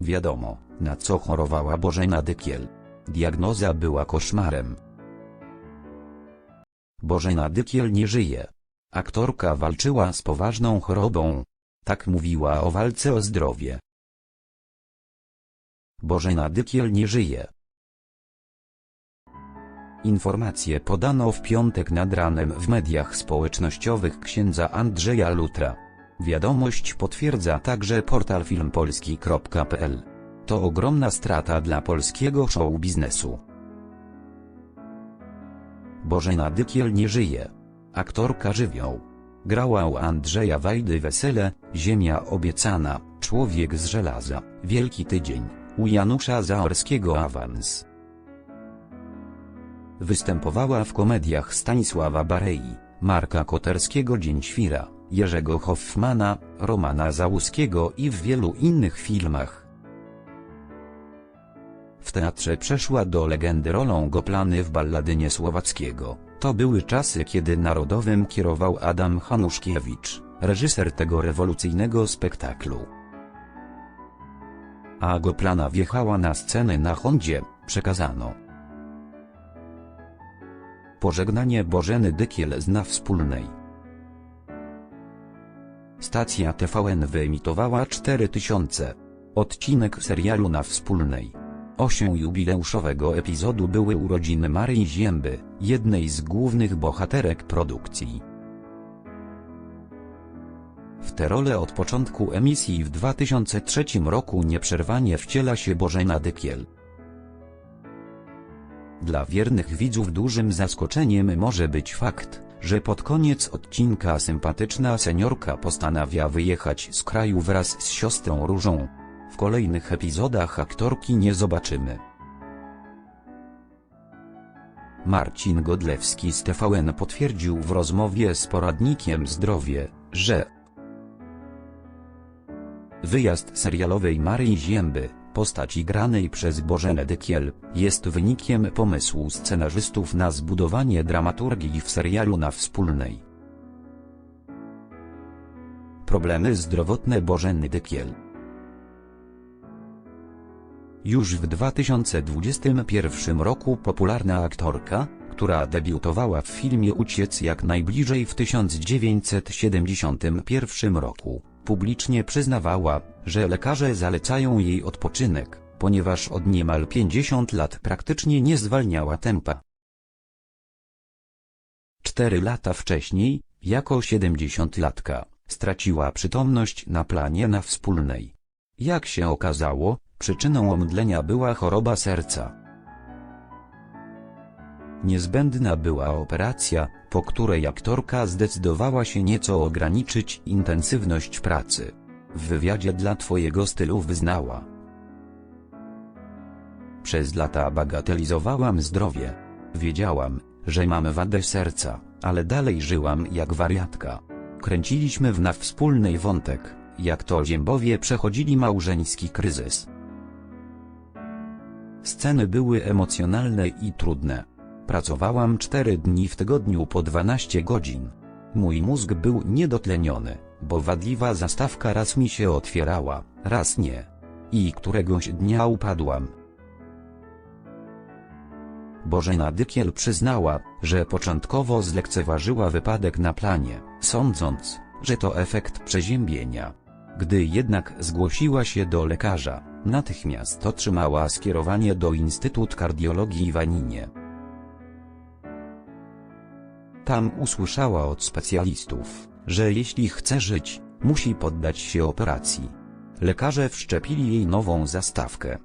Wiadomo, na co chorowała Bożena Dykiel. Diagnoza była koszmarem. Bożena Dykiel nie żyje. Aktorka walczyła z poważną chorobą. Tak mówiła o walce o zdrowie. Bożena Dykiel nie żyje. Informacje podano w piątek nad ranem w mediach społecznościowych księdza Andrzeja Lutra. Wiadomość potwierdza także portal filmpolski.pl. To ogromna strata dla polskiego show biznesu. Bożena Dykiel nie żyje. Aktorka żywioł. Grała u Andrzeja Wajdy Wesele, Ziemia obiecana, Człowiek z żelaza, Wielki Tydzień, u Janusza Zaorskiego Awans. Występowała w komediach Stanisława Barei, Marka Koterskiego Dzień Świra, Jerzego Hoffmana, Romana Załuskiego i w wielu innych filmach. W teatrze przeszła do legendy rolą Goplany w Balladynie Słowackiego. To były czasy kiedy Narodowym kierował Adam Hanuszkiewicz, reżyser tego rewolucyjnego spektaklu. A Goplana wjechała na scenę na Hondzie, przekazano. Pożegnanie Bożeny Dykiel z na wspólnej. Stacja TVN wyemitowała 4000. Odcinek serialu na wspólnej. Osią jubileuszowego epizodu były urodziny Maryi Zięby, jednej z głównych bohaterek produkcji. W tę rolę od początku emisji w 2003 roku nieprzerwanie wciela się Bożena Dykiel. Dla wiernych widzów dużym zaskoczeniem może być fakt, że pod koniec odcinka sympatyczna seniorka postanawia wyjechać z kraju wraz z siostrą Różą. W kolejnych epizodach aktorki nie zobaczymy. Marcin Godlewski z TVN potwierdził w rozmowie z poradnikiem Zdrowie, że wyjazd serialowej Maryi Zięby, postaci granej przez Bożenę Dykiel, jest wynikiem pomysłu scenarzystów na zbudowanie dramaturgii w serialu na wspólnej. Problemy zdrowotne Bożeny Dykiel Już w 2021 roku popularna aktorka, która debiutowała w filmie Uciec jak najbliżej w 1971 roku, publicznie przyznawała, że lekarze zalecają jej odpoczynek, ponieważ od niemal 50 lat praktycznie nie zwalniała tempa. Cztery lata wcześniej, jako 70-latka, straciła przytomność na planie na wspólnej. Jak się okazało, przyczyną omdlenia była choroba serca. Niezbędna była operacja, po której aktorka zdecydowała się nieco ograniczyć intensywność pracy. W wywiadzie dla Twojego stylu wyznała. Przez lata bagatelizowałam zdrowie. Wiedziałam, że mam wadę serca, ale dalej żyłam jak wariatka. Kręciliśmy w na wspólnej wątek, jak to Ziębowie przechodzili małżeński kryzys. Sceny były emocjonalne i trudne. Pracowałam 4 dni w tygodniu po 12 godzin. Mój mózg był niedotleniony, bo wadliwa zastawka raz mi się otwierała, raz nie. I któregoś dnia upadłam. Bożena Dykiel przyznała, że początkowo zlekceważyła wypadek na planie, sądząc, że to efekt przeziębienia. Gdy jednak zgłosiła się do lekarza, natychmiast otrzymała skierowanie do Instytut Kardiologii w Aninie. Tam usłyszała od specjalistów, że jeśli chce żyć, musi poddać się operacji. Lekarze wszczepili jej nową zastawkę,